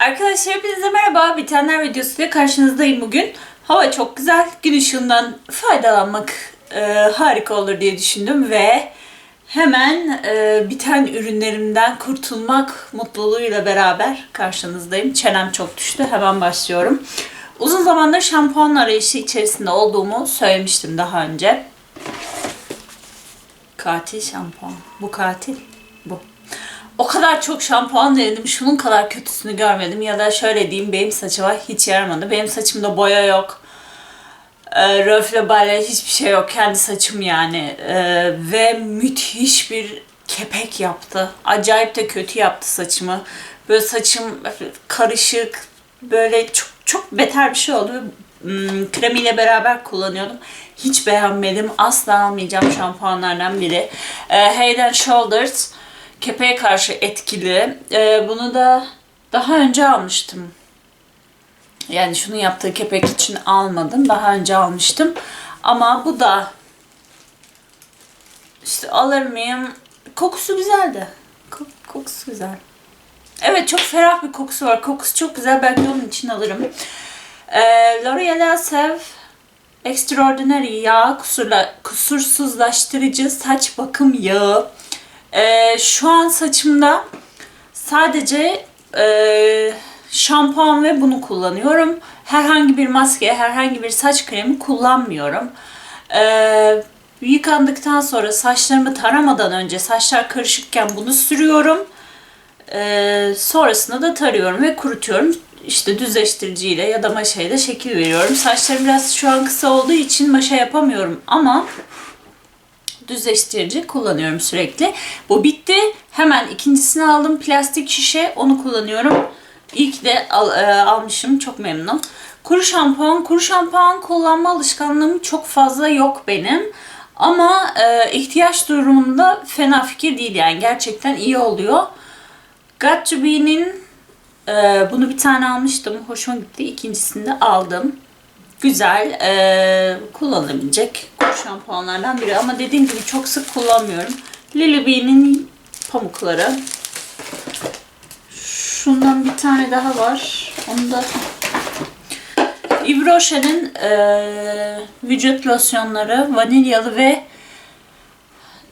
Arkadaşlar hepinize merhaba. Bitenler videosuyla karşınızdayım bugün. Hava çok güzel. Gün ışığından faydalanmak e, harika olur diye düşündüm ve hemen e, biten ürünlerimden kurtulmak mutluluğuyla beraber karşınızdayım. Çenem çok düştü. Hemen başlıyorum. Uzun zamandır şampuan arayışı içerisinde olduğumu söylemiştim daha önce. Katil şampuan. Bu katil. Bu. O kadar çok şampuan denedim. Şunun kadar kötüsünü görmedim. Ya da şöyle diyeyim benim saçıma hiç yaramadı. Benim saçımda boya yok. E, röfle balya hiçbir şey yok. Kendi saçım yani. E, ve müthiş bir kepek yaptı. Acayip de kötü yaptı saçımı. Böyle saçım karışık. Böyle çok çok beter bir şey oldu. Hmm, kremiyle beraber kullanıyordum. Hiç beğenmedim. Asla almayacağım şampuanlardan biri. E, Head and Shoulders kepeğe karşı etkili. E, bunu da daha önce almıştım. Yani şunu yaptığı kepek için almadım. Daha önce almıştım. Ama bu da işte alır mıyım? Kokusu güzeldi. Ko- kokusu güzel. Evet çok ferah bir kokusu var. Kokusu çok güzel. Belki onun için alırım. Ee, L'Oreal Elsev Extraordinary yağ kusurla, kusursuzlaştırıcı saç bakım yağı. Ee, şu an saçımda sadece e, şampuan ve bunu kullanıyorum. Herhangi bir maske, herhangi bir saç kremi kullanmıyorum. Ee, yıkandıktan sonra saçlarımı taramadan önce saçlar karışıkken bunu sürüyorum. Ee, sonrasında da tarıyorum ve kurutuyorum. İşte düzleştiriciyle ya da maşayla şekil veriyorum. Saçlarım biraz şu an kısa olduğu için maşa yapamıyorum ama düzleştirici kullanıyorum sürekli. Bu bitti. Hemen ikincisini aldım. Plastik şişe. Onu kullanıyorum. İlk de al, e, almışım. Çok memnunum. Kuru şampuan. Kuru şampuan kullanma alışkanlığım çok fazla yok benim. Ama e, ihtiyaç durumunda fena fikir değil yani. Gerçekten iyi oluyor. Got to Be'nin e, bunu bir tane almıştım. Hoşuma gitti. İkincisini de aldım. Güzel, e, kullanılabilecek şampuanlardan biri. Ama dediğim gibi çok sık kullanmıyorum. Lily Bee'nin pamukları. Şundan bir tane daha var. Onu da Yves Rocher'in e, vücut losyonları vanilyalı ve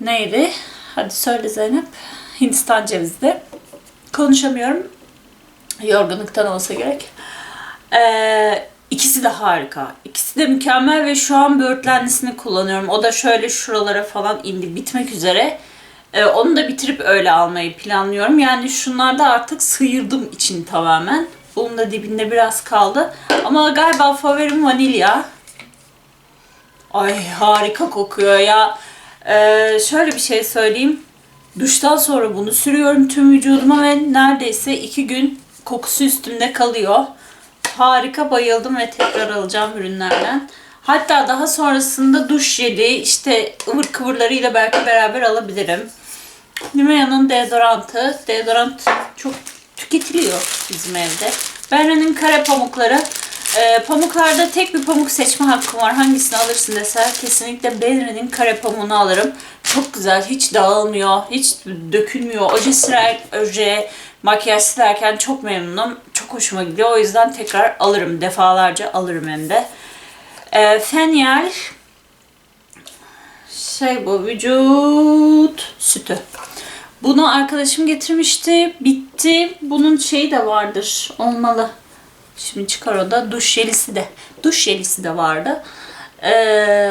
neydi? Hadi söyle Zeynep. Hindistan cevizli. Konuşamıyorum. Yorgunluktan olsa gerek. Ee, ikisi de harika. İkisi de mükemmel ve şu an böğürtlenlisini kullanıyorum. O da şöyle şuralara falan indi. Bitmek üzere. Ee, onu da bitirip öyle almayı planlıyorum. Yani şunlarda artık sıyırdım için tamamen. Bunun da dibinde biraz kaldı. Ama galiba favorim vanilya. Ay harika kokuyor ya. Ee, şöyle bir şey söyleyeyim. Duştan sonra bunu sürüyorum tüm vücuduma ve neredeyse iki gün kokusu üstümde kalıyor. Harika bayıldım ve tekrar alacağım ürünlerden. Hatta daha sonrasında duş jeli işte ıvır kıvırlarıyla belki beraber alabilirim. Nivea'nın deodorantı. Deodorant çok tüketiliyor bizim evde. Benre'nin kare pamukları. Ee, pamuklarda tek bir pamuk seçme hakkım var. Hangisini alırsın deseler kesinlikle Benre'nin kare pamuğunu alırım. Çok güzel. Hiç dağılmıyor. Hiç dökülmüyor. Oje siler, oje, makyaj silerken çok memnunum. Çok hoşuma gidiyor. O yüzden tekrar alırım. Defalarca alırım hem de. Ee, Fenyal şey bu vücut sütü. Bunu arkadaşım getirmişti. Bitti. Bunun şeyi de vardır. Olmalı. Şimdi çıkar o da. Duş jelisi de. Duş jelisi de vardı. Ee,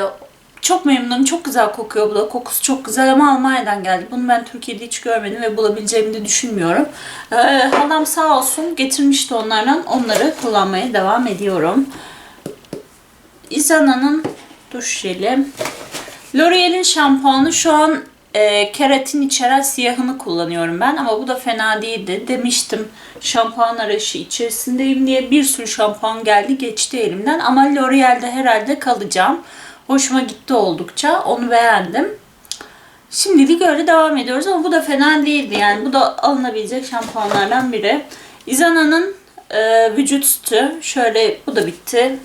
çok memnunum. Çok güzel kokuyor bu da. Kokusu çok güzel ama Almanya'dan geldi. Bunu ben Türkiye'de hiç görmedim ve bulabileceğimi de düşünmüyorum. Ee, halam sağ olsun getirmişti onlardan. Onları kullanmaya devam ediyorum. Izana'nın duş jeli. L'Oreal'in şampuanı şu an e, keratin içeren siyahını kullanıyorum ben ama bu da fena değildi. Demiştim şampuan arayışı içerisindeyim diye bir sürü şampuan geldi geçti elimden ama L'Oreal'de herhalde kalacağım. Hoşuma gitti oldukça. Onu beğendim. Şimdilik öyle devam ediyoruz ama bu da fena değildi. Yani bu da alınabilecek şampuanlardan biri. Izana'nın e, vücut sütü. Şöyle bu da bitti.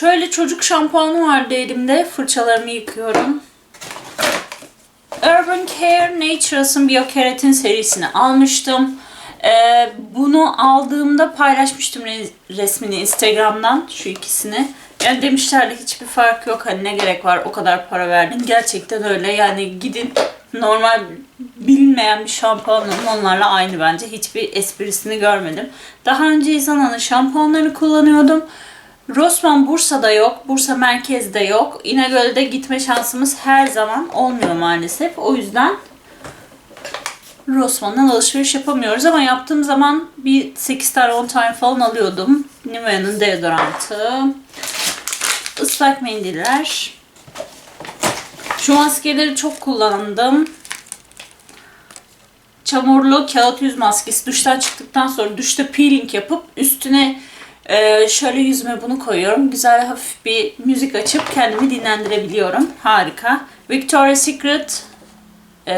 Şöyle çocuk şampuanı vardı elimde. Fırçalarımı yıkıyorum. Urban Care Naturals'ın Biokeratin serisini almıştım. Ee, bunu aldığımda paylaşmıştım re- resmini Instagram'dan şu ikisini. Yani demişlerdi hiçbir fark yok hani ne gerek var o kadar para verdin. Gerçekten öyle yani gidin normal bilinmeyen bir şampuan alın onlarla aynı bence. Hiçbir esprisini görmedim. Daha önce İzana'nın şampuanlarını kullanıyordum. Rossmann Bursa'da yok, Bursa merkezde yok. İnegöl'de gitme şansımız her zaman olmuyor maalesef. O yüzden Rossmann'dan alışveriş yapamıyoruz ama yaptığım zaman bir 8 tane 10 tane falan alıyordum. Nivea'nın deodorantı, ıslak mendiller. Şu maskeleri çok kullandım. Çamurlu kağıt yüz maskesi. Duştan çıktıktan sonra duşta peeling yapıp üstüne e, şöyle yüzüme bunu koyuyorum. Güzel hafif bir müzik açıp kendimi dinlendirebiliyorum. Harika. Victoria's Secret e,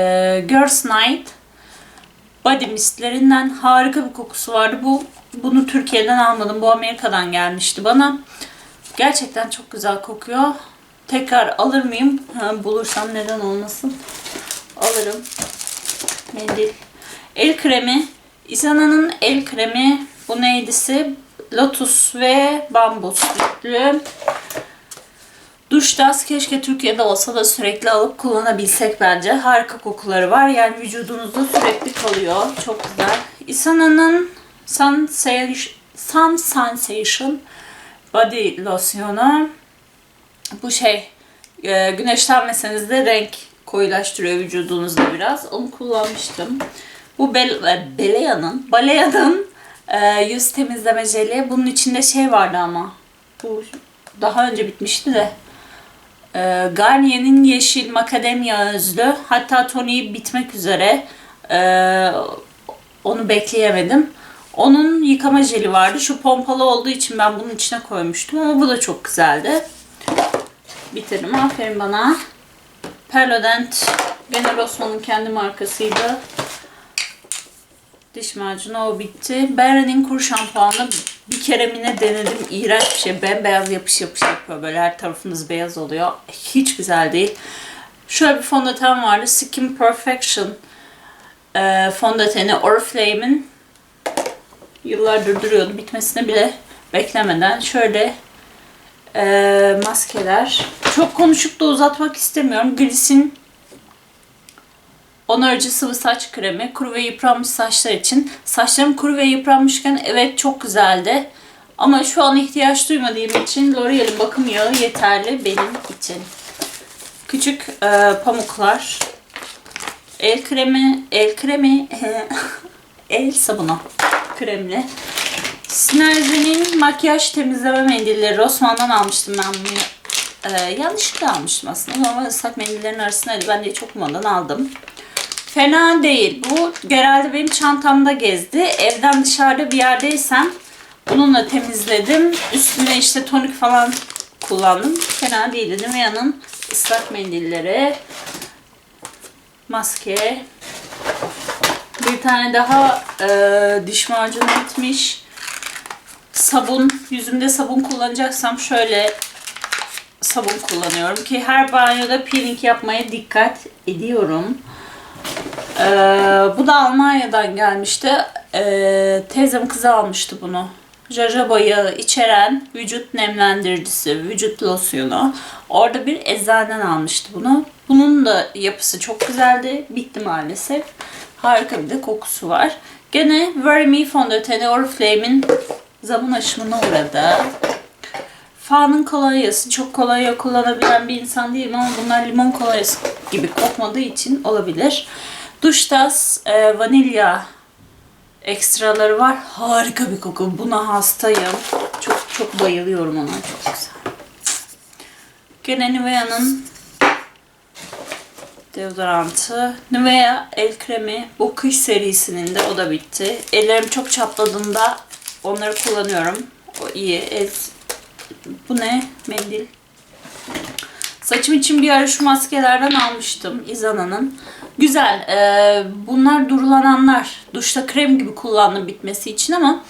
Girls Night Body mistlerinden harika bir kokusu vardı. Bu bunu Türkiye'den almadım. Bu Amerika'dan gelmişti bana. Gerçekten çok güzel kokuyor. Tekrar alır mıyım? Ha, bulursam neden olmasın. Alırım. Mendil. El kremi. Isana'nın el kremi. Bu neydisi? Lotus ve bambu sütlü. Duş das keşke Türkiye'de olsa da sürekli alıp kullanabilsek bence. Harika kokuları var. Yani vücudunuzda sürekli kalıyor. Çok güzel. Isana'nın Sun, Sun Sensation Body Losyonu. Bu şey e, güneşlenmeseniz de renk koyulaştırıyor vücudunuzda biraz. Onu kullanmıştım. Bu Bel e, Belea'nın, Balea'nın e, yüz temizleme jeli. Bunun içinde şey vardı ama. Bu daha önce bitmişti de. E, Garnier'in yeşil makademya özlü. Hatta toniği bitmek üzere. E, onu bekleyemedim. Onun yıkama jeli vardı. Şu pompalı olduğu için ben bunun içine koymuştum ama bu da çok güzeldi. Bitirdim. Aferin bana. Perlodent. Gene kendi markasıydı. Diş macunu o bitti. Berre'nin kur şampuanı bir kere mi ne denedim. İğrenç bir şey. Bembeyaz yapış yapış yapıyor. Böyle her tarafınız beyaz oluyor. Hiç güzel değil. Şöyle bir fondöten vardı. Skin Perfection e, fondöteni Oriflame'in yıllardır duruyordu. Bitmesini bile beklemeden. Şöyle e, maskeler. Çok konuşup da uzatmak istemiyorum. Gliss'in onarıcı sıvı saç kremi. Kuru ve yıpranmış saçlar için. Saçlarım kuru ve yıpranmışken evet çok güzeldi. Ama şu an ihtiyaç duymadığım için L'Oreal'in bakım yağı yeterli benim için. Küçük e, pamuklar. El kremi, el kremi, el sabunu kremli. Sinerji'nin makyaj temizleme mendilleri Rossmann'dan almıştım ben bunu. Ee, yanlışlıkla almıştım aslında. Normal ıslak mendillerin arasındaydı. Ben de çok umadan aldım. Fena değil. Bu genelde benim çantamda gezdi. Evden dışarıda bir yerdeysem bununla temizledim. Üstüne işte tonik falan kullandım. Fena değildi. Nivea'nın ıslak mendilleri. Maske. Bir tane daha e, diş macunu bitmiş. Sabun. Yüzümde sabun kullanacaksam şöyle sabun kullanıyorum ki her banyoda peeling yapmaya dikkat ediyorum. Ee, bu da Almanya'dan gelmişti. Ee, teyzem kızı almıştı bunu. Jojoba yağı içeren vücut nemlendiricisi, vücut losyonu. Orada bir eczaneden almıştı bunu. Bunun da yapısı çok güzeldi. Bitti maalesef. Harika bir de kokusu var. Gene Very Me fondöteni Oriflame'in zaman aşımına uğradı. Fa'nın kolonyası. Çok kolonya kullanabilen bir insan değilim ama bunlar limon kolonyası gibi kokmadığı için olabilir. Duştas e, vanilya ekstraları var. Harika bir koku. Buna hastayım. Çok çok bayılıyorum ona. Çok güzel. Gene Nivea'nın deodorantı. Nivea el kremi. Bu kış serisinin de o da bitti. Ellerim çok çatladığında onları kullanıyorum. O iyi. El... Bu ne? Mendil. Saçım için bir ara şu maskelerden almıştım. Izana'nın. Güzel. Ee, bunlar durulananlar. Duşta krem gibi kullandım bitmesi için ama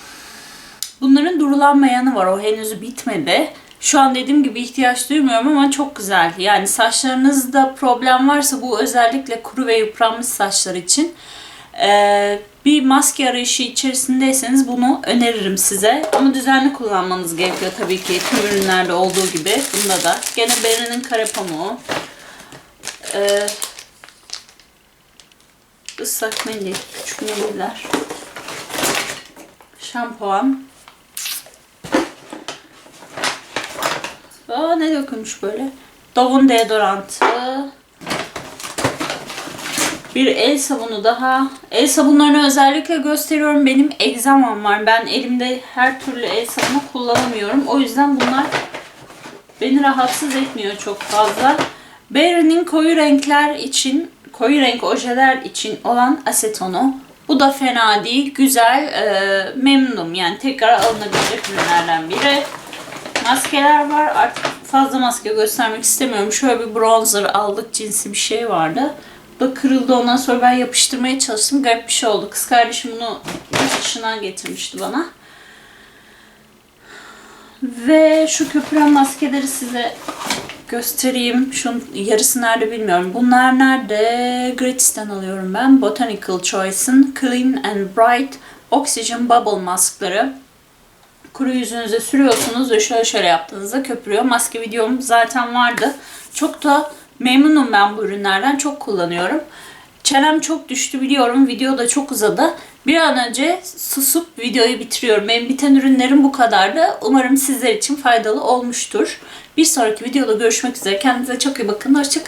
bunların durulanmayanı var. O henüz bitmedi. Şu an dediğim gibi ihtiyaç duymuyorum ama çok güzel. Yani saçlarınızda problem varsa bu özellikle kuru ve yıpranmış saçlar için ee, bir maske arayışı içerisindeyseniz bunu öneririm size. Ama düzenli kullanmanız gerekiyor tabii ki tüm ürünlerde olduğu gibi. Bunda da. Gene Berry'nin kare pamuğu. Ee, ıslak mendil, küçük mendiller. Şampuan. Aa ne dökülmüş böyle? Dove'un deodorantı. Bir el sabunu daha. El sabunlarını özellikle gösteriyorum. Benim egzamam var. Ben elimde her türlü el sabunu kullanamıyorum. O yüzden bunlar beni rahatsız etmiyor çok fazla. Berry'nin koyu renkler için, koyu renk ojeler için olan asetonu. Bu da fena değil. Güzel. e, memnunum. Yani tekrar alınabilecek ürünlerden biri. Maskeler var. Artık fazla maske göstermek istemiyorum. Şöyle bir bronzer aldık cinsi bir şey vardı. Bu da kırıldı. Ondan sonra ben yapıştırmaya çalıştım. Garip bir şey oldu. Kız kardeşim bunu yurt getirmişti bana. Ve şu köpüren maskeleri size göstereyim. Şunun yarısı nerede bilmiyorum. Bunlar nerede? Gratis'ten alıyorum ben. Botanical Choice'ın Clean and Bright Oxygen Bubble maskları. Kuru yüzünüze sürüyorsunuz ve şöyle şöyle yaptığınızda köpürüyor. Maske videom zaten vardı. Çok da memnunum ben bu ürünlerden. Çok kullanıyorum. Çenem çok düştü biliyorum. Video da çok uzadı. Bir an önce susup videoyu bitiriyorum. Benim biten ürünlerim bu kadardı. Umarım sizler için faydalı olmuştur. Bir sonraki videoda görüşmek üzere. Kendinize çok iyi bakın. Hoşçakalın.